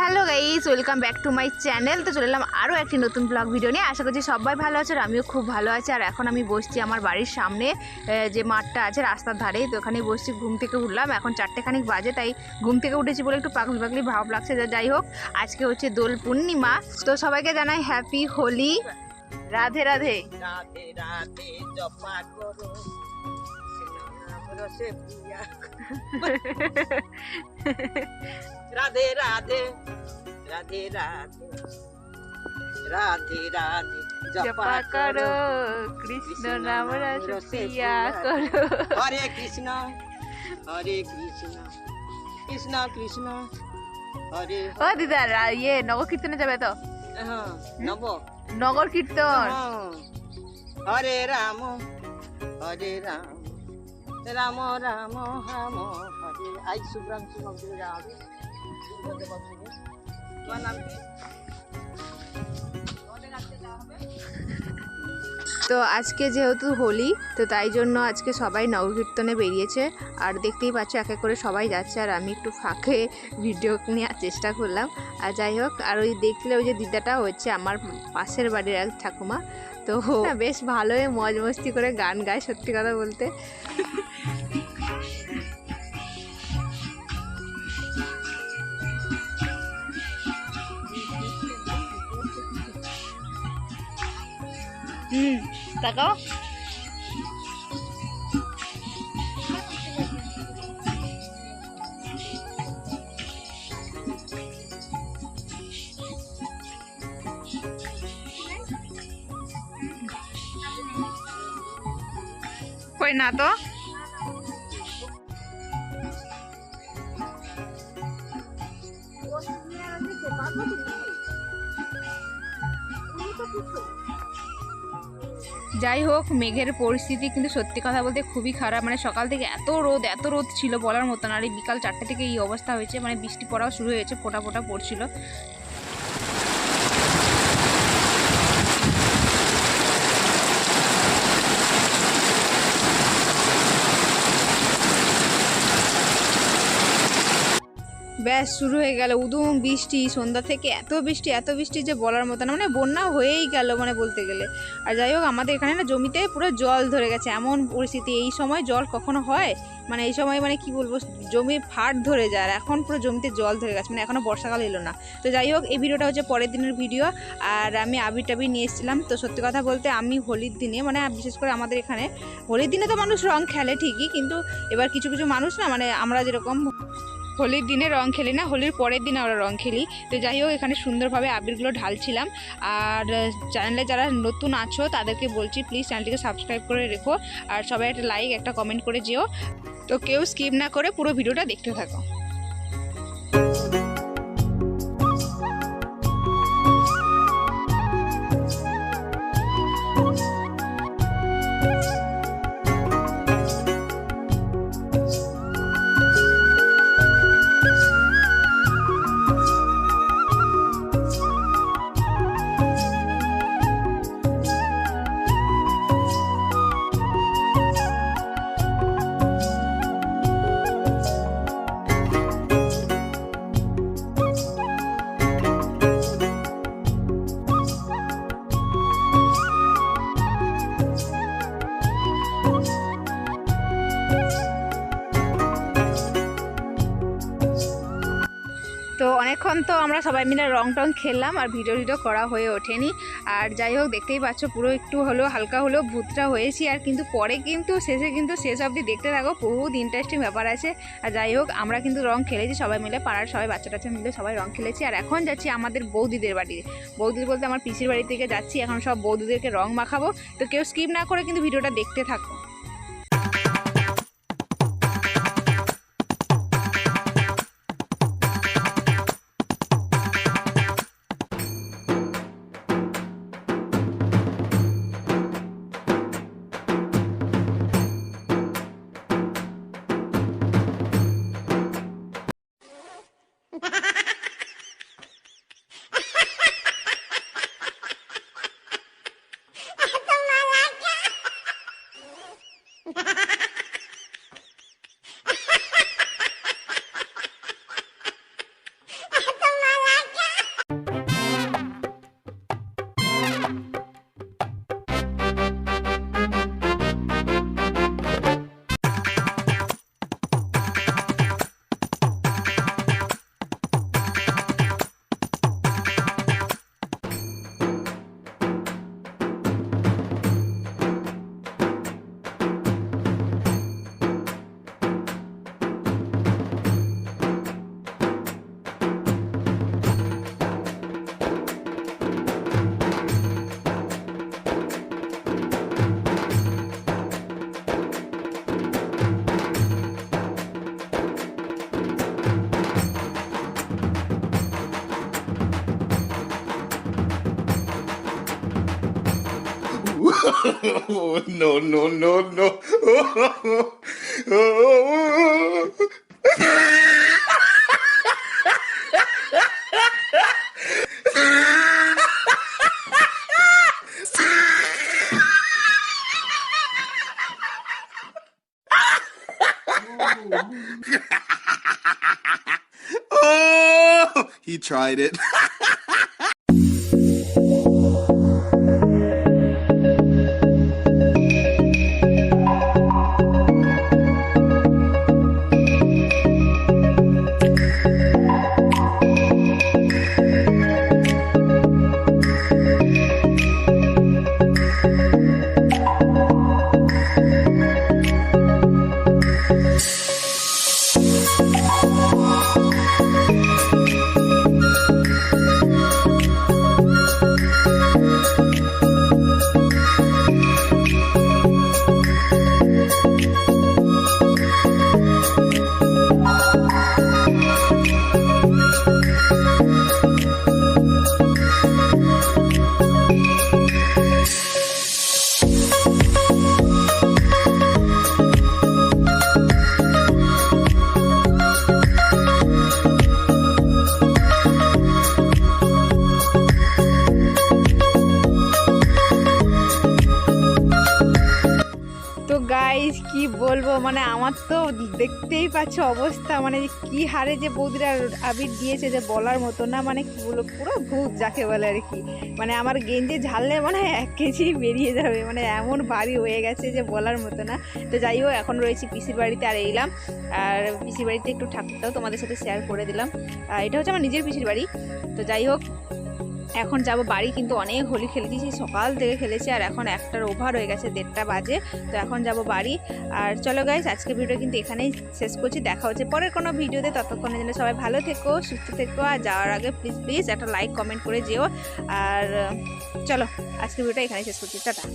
Hello guys welcome back to my channel. তো চলে এলাম আরও একটি নতুন ব্লগ ভিডিও নিয়ে। আশা করছি সবাই ভালো আছে আর আমিও খুব ভালো আছি। আর এখন আমি বসছি আমার বাড়ির সামনে যে মাঠটা আছে রাস্তার ধারেই তো ওখানে বসছি ঘুম থেকে উঠলাম। এখন চারটে খানিক বাজে তাই ঘুম থেকে উঠেছি বলে একটু পাগলি পাগলি ভাব লাগছে। যা যাই হোক আজকে হচ্ছে দোল পূর্ণিমা। তো সবাইকে জানাই হ্যাপি হোলি। রাধে রাধে। রাধে জপা করো। রাধে রাধে। রাধে রাধে। রাধে রাধে জপা করো কৃষ্ণ নাম রস পিয়া করো। হরে কৃষ্ণ হরে কৃষ্ণ কৃষ্ণ কৃষ্ণ হরে ও দিদা ইয়ে নগর কীর্তনে যাবে তো? হ্যাঁ নব। নগর কীর্তন? হ্যাঁ। হরে রাম হরে রাম। রাম রাম হাম হরে। আই মন্দিরে যাবে তো আজকে যেহেতু হোলি, তো তাই জন্য আজকে সবাই নবকীর্তনে বেরিয়েছে। আর দেখতেই পাচ্ছ, এক এক করে সবাই যাচ্ছে, আর আমি একটু ফাঁকে ভিডিও নেওয়ার চেষ্টা করলাম। আর যাই হোক, আর ওই দেখলে ওই যে দিদাটা হচ্ছে আমার পাশের বাড়ির এক ঠাকুমা। তো বেশ ভালোই মজ মস্তি করে গান গায়, সত্যি কথা বলতে। হুম তাকাও কই না তো যাই হোক, মেঘের পরিস্থিতি কিন্তু সত্যি কথা বলতে খুবই খারাপ। মানে সকাল থেকে এত রোদ এত রোদ ছিল বলার মতন আর এই বিকাল চারটে থেকে এই অবস্থা হয়েছে। মানে বৃষ্টি পড়াও শুরু হয়েছে, ফোটা ফোটা পড়ছিল। ব্যাস শুরু হয়ে গেল, উদুম, বৃষ্টি, সন্ধ্যা থেকে এত বৃষ্টি এত বৃষ্টি যে বলার মতো না মানে বন্যা হয়েই গেল মানে বলতে গেলে। আর যাই হোক, আমাদের এখানে না জমিতে পুরো জল ধরে গেছে, এমন পরিস্থিতি। এই সময় জল কখনো হয়? মানে এই সময় মানে কি বলব জমি ফাট ধরে যায়, আর এখন পুরো জমিতে জল ধরে গেছে মানে এখনও বর্ষাকাল এলো না। তো যাই হোক, এই ভিডিওটা হচ্ছে পরের দিনের ভিডিও, আর আমি আবির টাবির নিয়ে এসেছিলাম। তো সত্যি কথা বলতে আমি হোলির দিনে মানে বিশেষ করে আমাদের এখানে, হোলির দিনে তো মানুষ রং খেলে ঠিকই, কিন্তু এবার কিছু কিছু মানুষ না মানে আমরা যেরকম হোলির দিনে রং খেলি না, হোলির পরের দিনে আমরা রং খেলি। তো যাই হোক, এখানে সুন্দরভাবে আবিরগুলো ঢালছিলাম। আর চ্যানেলে যারা নতুন আছো, তাদেরকে বলছি প্লিজ চ্যানেলটিকে সাবস্ক্রাইব করে রেখো। আর সবাই একটা লাইক একটা কমেন্ট করে যেও। তো কেউ স্কিপ না করে পুরো ভিডিওটা দেখতে থাকো। তো আমরা সবাই মিলে রং টং খেললাম আর ভিডিও ভিডিও করা হয়ে ওঠেনি। আর যাই হোক, দেখতেই পাচ্ছ পুরো একটু হলেও হালকা হলেও ভূতটা হয়েছি। আর কিন্তু পরে কিন্তু, শেষে কিন্তু শেষ অবধি দেখতে থাকো বহুত ইন্টারেস্টিং ব্যাপার আছে। আর যাই হোক, আমরা কিন্তু রং খেলেছি সবাই মিলে, পাড়ার সবাই বাচ্চা টাচ্চা মিলে সবাই রং খেলেছি। আর এখন যাচ্ছি আমাদের বৌদিদের বাড়িতে বৌদি বলতে আমার পিসির বাড়ি থেকে যাচ্ছি, এখন সব বৌদিদেরকে রং মাখাবো। তো কেউ স্কিপ না করে কিন্তু ভিডিওটা দেখতে থাকো। no, no, no, no. oh, he tried it. তো গাইস কি বলব? মানে আমার তো দেখতেই পাচ্ছ অবস্থা। মানে কি হারে যে বৌদিরা আবির দিয়েছে যে বলার মতো না মানে কি বলব, পুরো ভূত যাকে বলে আর কি। মানে আমার গেঞ্জি ঝাললে মানে এক কেজি বেরিয়ে যাবে। মানে এমন ভারী হয়ে গেছে যে বলার মতো না। তো যাই হোক, এখন রয়েছি পিসির বাড়িতে আর এলাম। আর পিসির বাড়িতে একটু ঠাকুরটাও তোমাদের সাথে শেয়ার করে দিলাম। এটা হচ্ছে আমার নিজের পিসির বাড়ি। তো যাই হোক এখন যাব বাড়ি, কিন্তু অনেক হোলি খেলেছি, সেই সকাল থেকে খেলেছি, আর এখন একটার ওভার হয়ে গেছে, দেড়টা বাজে, তো এখন যাব বাড়ি। আর চলো গাইজ আজকে ভিডিও কিন্তু এখানেই শেষ করছি, দেখা হচ্ছে পরের কোনো ভিডিওতে ততক্ষণের জন্য সবাই ভালো থেকো, সুস্থ থেকো, আর যাওয়ার আগে প্লিজ প্লিজ একটা লাইক কমেন্ট করে যেও। আর, চলো আজকে ভিডিওটা এখানেই শেষ করছি, টাটা।